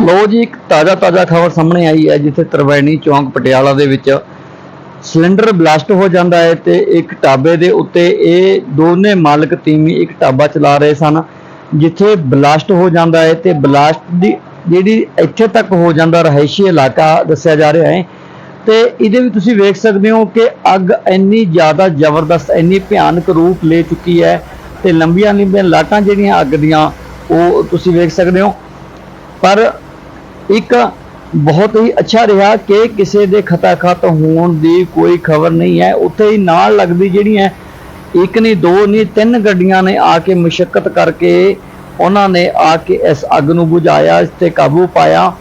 ਲੋ ਜੀ, ਇੱਕ ਤਾਜ਼ਾ ਤਾਜ਼ਾ ਖਬਰ ਸਾਹਮਣੇ ਆਈ ਹੈ, ਜਿੱਥੇ ਤਰਵੈਣੀ ਚੌਂਕ ਪਟਿਆਲਾ ਦੇ ਵਿੱਚ ਸਿਲੰਡਰ ਬਲਾਸਟ ਹੋ ਜਾਂਦਾ ਹੈ ਤੇ ਇੱਕ ਟਾਬੇ ਦੇ ਉੱਤੇ ਇਹ ਦੋਨੇ ਮਾਲਕ ਟੀਮੀ ਇੱਕ ਟਾਬਾ ਚਲਾ ਰਹੇ ਸਨ, ਜਿੱਥੇ ਬਲਾਸਟ ਹੋ ਜਾਂਦਾ ਹੈ ਤੇ ਬਲਾਸਟ ਦੀ ਜਿਹੜੀ ਇੱਥੇ ਤੱਕ ਹੋ ਜਾਂਦਾ ਰਹਿਸ਼ੀ ਇਲਾਕਾ ਦੱਸਿਆ ਜਾ ਰਿਹਾ ਹੈ। ਤੇ ਇਹਦੇ ਵੀ ਤੁਸੀਂ ਵੇਖ ਸਕਦੇ ਹੋ ਕਿ ਅੱਗ ਇੰਨੀ ਜ਼ਿਆਦਾ ਜ਼ਬਰਦਸਤ, ਇੰਨੀ ਭਿਆਨਕ ਰੂਪ ਲੈ ਚੁੱਕੀ ਹੈ ਤੇ ਲੰਬੀਆਂ ਲੰਬੀਆਂ ਲਾਟਾਂ ਜਿਹੜੀਆਂ ਅੱਗ ਦੀਆਂ, ਉਹ ਤੁਸੀਂ ਵੇਖ ਸਕਦੇ ਹੋ। ਪਰ ਇੱਕ ਬਹੁਤ ਹੀ ਅੱਛਾ ਰਿਹਾ ਕਿ ਕਿਸੇ ਦੇ ਖਤਾ ਖਤ ਹੋਣ ਦੀ ਕੋਈ ਖਬਰ ਨਹੀਂ ਹੈ। ਉੱਥੇ ਹੀ ਨਾਲ ਲੱਗਦੀ ਜਿਹੜੀ ਹੈ, ਇੱਕ ਨਹੀਂ, ਦੋ ਨਹੀਂ, ਤਿੰਨ ਗੱਡੀਆਂ ਨੇ ਆ ਕੇ ਮੁਸ਼ਕਲ ਕਰਕੇ ਉਹਨਾਂ ਨੇ ਆ ਕੇ ਇਸ ਅੱਗ ਨੂੰ ਬੁਝਾਇਆ, ਇਸ ਤੇ ਕਾਬੂ ਪਾਇਆ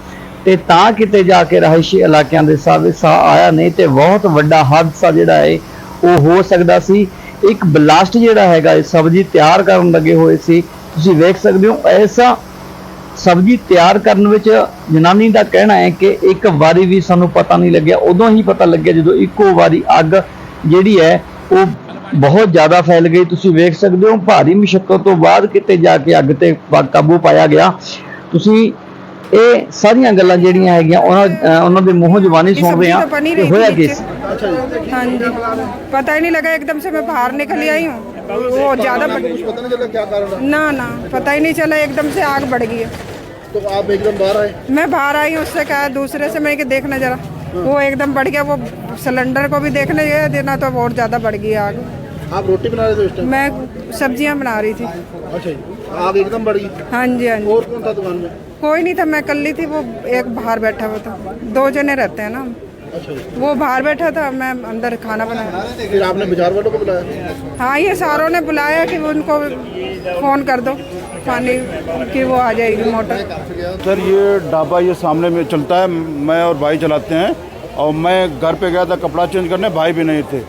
ਤੇ ਤਾਂ ਕਿਤੇ ਜਾ ਕੇ ਰਹਿਸ਼ੀ ਇਲਾਕਿਆਂ ਦੇ ਸਾਹਮਣੇ ਸਾ ਆਇਆ ਨਹੀਂ ਤੇ ਬਹੁਤ ਵੱਡਾ ਹਾਦਸਾ ਜਿਹੜਾ ਹੈ, ਉਹ ਹੋ ਸਕਦਾ ਸੀ। ਇੱਕ ਬਲਾਸਟ ਜਿਹੜਾ ਹੈਗਾ ਸਬਜ਼ੀ ਤਿਆਰ ਕਰਨ ਲੱਗੇ ਹੋਏ ਸੀ। ਤੁਸੀਂ ਵੇਖ ਸਕਦੇ ਹੋ, ਐਸਾ ਸਬਜ਼ੀ ਤਿਆਰ ਕਰਨ ਵਿੱਚ ਜਨਾਨੀ ਦਾ ਕਹਿਣਾ ਹੈ ਕਿ ਇੱਕ ਵਾਰੀ ਵੀ ਸਾਨੂੰ ਪਤਾ ਨਹੀਂ ਲੱਗਿਆ। ਉਦੋਂ ਹੀ ਪਤਾ ਲੱਗਿਆ ਜਦੋਂ ਇੱਕੋ ਵਾਰੀ ਅੱਗ ਜਿਹੜੀ ਹੈ ਉਹ ਬਹੁਤ ਜ਼ਿਆਦਾ ਫੈਲ ਗਈ। ਤੁਸੀਂ ਵੇਖ ਸਕਦੇ ਹੋ ਭਾਰੀ ਮੁਸ਼ਕਲ ਤੋਂ ਬਾਅਦ ਕਿਤੇ ਜਾ ਕੇ ਅੱਗ ਤੇ ਕਾਬੂ ਪਾਇਆ ਗਿਆ। ਤੁਸੀਂ ਇਹ ਸਾਰੀਆਂ ਗੱਲਾਂ ਜਿਹੜੀਆਂ ਹੈਗੀਆਂ ਉਹਨਾਂ ਉਹਨਾਂ ਦੇ ਮੂੰਹੋਂ ਜ਼ੁਬਾਨੀ ਸੁਣ ਰਹੇ ਆ ਹੋਇਆ ਕੀ ਹਾਂਜੀ। ਪਤਾ ਹੀ ਨਹੀਂ ਲੱਗਾ ਇੱਕਦਮ ਸੇ ਮੈਂ ਬਾਹਰ ਨਿਕਲ ਆਈ ਹੂੰ। वो ज़्यादा बढ़- कुछ पता नहीं चला क्या कारण ना ना पता ही नहीं चला एकदम से आग बढ़ गई है। तो आप एकदम बाहर आए? मैं बाहर आई हूँ उससे कहा दूसरे से मैं कि देखना जरा। वो एकदम बढ़ गया वो सिलेंडर को भी देखने गया देना तो और ज़्यादा बढ़ गई आग। आप रोटी बना रहे थे मैं सब्ज़ियाँ बना रही थी। अच्छा आग एकदम बढ़ गई। हाँ जी हाँ जी। और कौन था दुकान में? कोई नहीं था मैं कल्ली थी वो एक बाहर बैठा हुआ था। दो जने रहते हैं ना। हम। अच्छा वो बाहर बैठा था मैं अंदर खाना बनाया। फिर आपने बाज़ार वालों को बुलाया? हाँ ये सारों ने बुलाया कि उनको फ़ोन कर दो पानी की वो आ जाएगी मोटर। सर ये ढाबा ये सामने में चलता है मैं और भाई चलाते हैं। और मैं घर पे गया था कपड़ा चेंज करने भाई भी नहीं थे।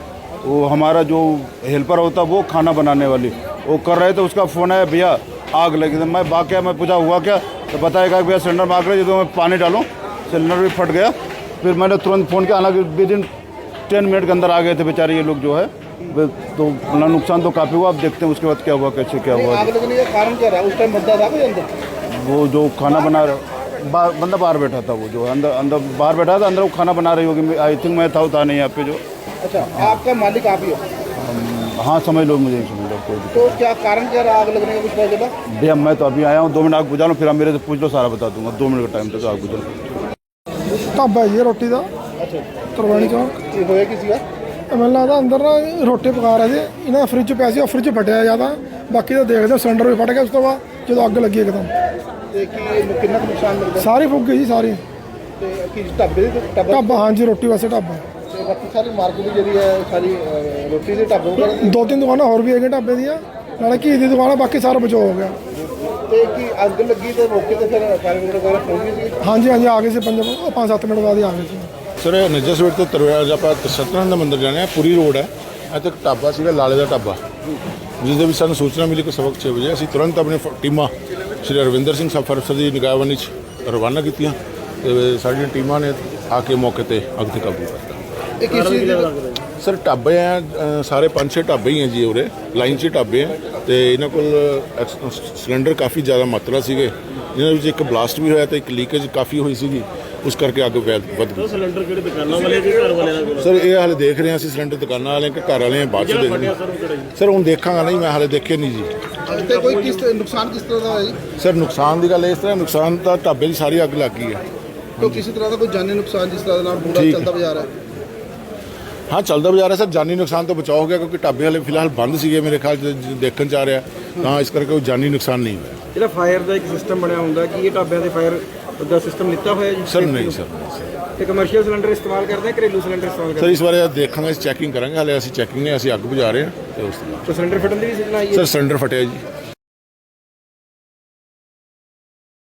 वो हमारा जो हेल्पर होता वो खाना बनाने वाली। वो कर रहे थे उसका फ़ोन आया भैया आग लगी तो मैं गया मैं पूछा हुआ क्या? तो बताएगा भैया सिलेंडर में आग लगी तो मैं पानी डालूँ। सिलेंडर भी फट गया। फिर मैंने तुरंत फ़ोन किया हालाँकि विद इन टेन मिनट के अंदर आ गए थे बेचारे ये लोग जो है। तो अपना नुकसान तो काफ़ी हुआ अब देखते हैं उसके बाद क्या हुआ कैसे क्या हुआ। आग लगने का कारण क्या रहा? उस टाइम बंदा था अंदर? वो जो खाना बना रहा बाहर बंदा बाहर बैठा था वो जो अंदर अंदर बाहर बैठा था अंदर वो खाना बना रही होगी। आई थिंक मैं था था नहीं यहाँ पे जो। अच्छा आपका मालिक आप ही हो? हाँ समझ लो मुझे समझ लो कोई तो क्या कारण क्या रहा आग लगने का कुछ। भैया मैं तो अभी आया हूँ दो मिनट आग बुझा लो फिर आप मेरे से पूछ लो सारा बता दूँगा दो मिनट का टाइम तक आग बुझा लो। ਢਾਬਾ ਜੀ ਰੋਟੀ ਦਾ। ਅੱਛਾ ਤਰਵਾਣੀ ਚੌਂਕ। ਇਹ ਹੋਇਆ ਕੀ ਸੀਗਾ? ਇਹ ਮੈਨੂੰ ਅੰਦਰ ਨਾ ਰੋਟੀ ਪਕਾ ਰਹੇ ਸੀ। ਇਹਨਾਂ ਫ੍ਰਿਜ ਪਿਆ ਸੀ ਫ੍ਰਿਜ ਫਟਿਆ ਜ਼ਿਆਦਾ ਬਾਕੀ ਤਾਂ ਦੇਖਦੇ ਸਿਲੰਡਰ ਵੀ ਫਟ ਗਿਆ ਉਸ ਤੋਂ ਬਾਅਦ ਜਦੋਂ ਅੱਗ ਲੱਗੀ ਇੱਕਦਮ। ਸਾਰੀ ਫੁੱਕ ਗਈ ਜੀ ਸਾਰੀ। ਤੇ ਕੀ ਢਾਬੇ ਢਾਬਾ? ਰੋਟੀ ਵਾਸਤੇ ਢਾਬਾ। ਦੋ ਤਿੰਨ ਦੁਕਾਨਾਂ ਹੋਰ ਵੀ ਹੈਗੀਆਂ ਢਾਬੇ ਦੀਆਂ। ਨਾਲੇ ਘੀ ਦੀ ਦੁਕਾਨ ਬਾਕੀ ਸਾਰਾ ਬਚੋ ਹੋ ਗਿਆ। ਤੇ ਕੀ ਅੱਗ ਲੱਗੀ ਤੇ ਮੌਕੇ ਤੇ ਫਿਰ ਫਾਇਰ ਬ੍ਰਿਗੇਡ ਵਗੈਰਾ ਪਹੁੰਚ ਗਈ ਸੀ? ਹਾਂਜੀ ਹਾਂਜੀ ਆ ਗਏ ਸੀ ਪੰਜ ਪੰਜ ਸੱਤ ਮਿੰਟ ਬਾਅਦ ਹੀ ਆ ਗਏ ਸੀ। ਸਰ ਇਹ ਨਜਰ ਸਵੇਰ ਤੋਂ ਤਰਵੇਜ ਆਪਾਂ ਸਤਨਾਰਾਇਣ ਦਾ ਮੰਦਿਰ ਜਾਣਾ ਹੈ ਪੂਰੀ ਰੋਡ ਹੈ। ਇੱਥੇ ਇੱਕ ਢਾਬਾ ਸੀਗਾ ਲਾਲੇ ਦਾ ਢਾਬਾ। ਜਿਸ ਦੇ ਵਿੱਚ ਸਾਨੂੰ ਸੂਚਨਾ ਮਿਲੀ ਕਿ ਸਬਕ 6 ਵਜੇ ਅਸੀਂ ਤੁਰੰਤ ਆਪਣੇ ਟੀਮਾਂ ਸ਼੍ਰੀ ਅਰਵਿੰਦਰ ਸਿੰਘ ਸਫਰ ਅਫਸਰ ਦੀ ਨਿਗਰਾਨੀ 'ਚ ਰਵਾਨਾ ਕੀਤੀਆਂ ਤੇ ਸਾਡੀਆਂ ਟੀਮਾਂ ਨੇ ਆ ਕੇ ਮੌਕੇ ਤੇ ਅੱਗ ਤੇ ਕਾਬੂ ਕਰਤਾ। ਇਹ ਕਿਸ ਦੀ ਸਰ ਢਾਬੇ ਆ ਅ, ਸਾਰੇ ਪੰਜ ਛੇ ਢਾਬੇ ਹੀ ਆ ਜੀ ਉਰੇ। ਲਾਈਨ 'ਚ ਢਾਬੇ ਆ। ਤੇ ਇਹਨਾਂ ਕੋਲ ਐਕਸ- ਸਿਲੰਡਰ ਕਾਫੀ ਜ਼ਿਆਦਾ ਮਾਤਰਾ ਸੀਗੇ। ਜਿਹਨਾਂ ਵਿੱਚ ਇੱਕ ਬਲਾਸਟ ਵੀ ਹੋਇਆ ਤੇ ਇੱਕ ਲੀਕੇਜ ਕਾਫੀ ਹੋਈ ਸੀਗੀ। ਉਸ ਕਰਕੇ ਅੱਗ ਵੈਲ ਵੱਧ ਗਈ। ਸਿਲੰਡਰ ਕਿਹੜੇ ਦੁਕਾਨਾਂ ਵਾਲੇ ਕਿ ਘਰ ਵਾਲਿਆਂ ਕੋਲ? ਸਰ ਇਹ ਹਾਲੇ ਦੇਖ ਰਹੇ ਹਾਂ ਅਸੀਂ ਸਿਲੰਡਰ ਦੁਕਾਨਾਂ ਵਾਲੇ ਕਿ ਘਰ ਵਾਲੇ ਆ ਬਾਅਦ ਚ ਦੇਖਦੇ ਹਾਂ। ਸਰ ਹੁਣ ਦੇਖਾਂਗਾ ਨਹੀਂ ਮੈਂ ਹਾਲੇ ਦੇਖੇ ਨਹੀਂ ਜੀ। ਤੇ ਕੋਈ ਕਿਸ ਤਰ੍ਹਾਂ- ਨੁਕਸਾਨ ਕਿਸ ਤਰ੍ਹਾਂ ਦਾ ਹੋਇਆ ਜੀ? ਸਰ ਨੁਕਸਾਨ ਦੀ ਗੱਲ ਇਸ ਤਰ੍ਹਾਂ ਨੁਕਸਾਨ ਤਾਂ ਢਾਬੇ ਦੀ ਸਾਰੀ ਅੱਗ ਲੱਗ ਗਈ ਹੈ ਕੋਈ ਕਿਸੇ ਤਰ੍ਹਾਂ ਦਾ ਕੋਈ ਜਾਨੀ ਨੁਕਸਾਨ ਜਿਸ ਤਰ੍ਹਾਂ ਦੇ ਨਾਲ ਠੀਕ। ਚੱਲਦਾ ਬਾਜ਼ਾਰ ਹੈ? ਹਾਂ ਚੱਲਦਾ ਬਾਜ਼ਾਰ ਹੈ ਸਰ ਜਾਨੀ ਨੁਕਸਾਨ ਤੋਂ ਬਚਾਅ ਹੋ ਗਿਆ ਕਿਉਂਕਿ ਢਾਬੇ ਵਾਲੇ ਫਿਲਹਾਲ ਬੰਦ ਸੀਗੇ ਮੇਰੇ ਖਿਆਲ 'ਚ ਦੇਖਣ ਚ ਆ ਰਿਹਾ। ਤਾਂ ਇਸ ਕਰਕੇ ਕੋਈ ਜਾਨੀ ਨੁਕਸਾਨ ਨਹੀਂ ਹੋਇਆ। ਜਿਹੜਾ ਫਾਇਰ ਦਾ ਇੱਕ ਸਿਸਟਮ ਬਣਿਆ ਹੁੰਦਾ ਕਿ ਇਹ ਢਾਬਿਆਂ ਦੇ ਫਾਇਰ ਦਾ ਸਿਸਟਮ ਲਿੱਤਾ ਹੋਇਆ ਜੀ? ਸਰ ਨਹੀਂ ਸਰ ਨਹੀਂ ਸਰ। ਤੇ ਕਮਰਸ਼ੀਅਲ ਸਿਲੰਡਰ ਇਸਤੇਮਾਲ ਕਰਦੇ ਆ ਘਰੇਲੂ ਸਿਲੰਡਰ ਇਸਤੇਮਾਲ ਸਰ ਕਰਦੇ ਇਸ ਬਾਰੇ ਦੇਖਾਂਗੇ ਅਸੀਂ ਚੈਕਿੰਗ ਕਰਾਂਗੇ ਹਾਲੇ ਅਸੀਂ ਚੈਕਿੰਗ ਨੇ ਅਸੀਂ ਅੱਗ ਬੁਝਾ ਰਹੇ ਹਾਂ ਤੇ ਉਸ ਤੋਂ ਬਾਅਦ। ਆ? ਤੇ ਸਿਲੰਡਰ ਫਟਣ ਦੀ ਵੀ ਸੂਚਨਾ ਆਈ ਹੈ? ਸਰ ਸਿਲੰਡਰ ਫਟਿਆ ਜੀ।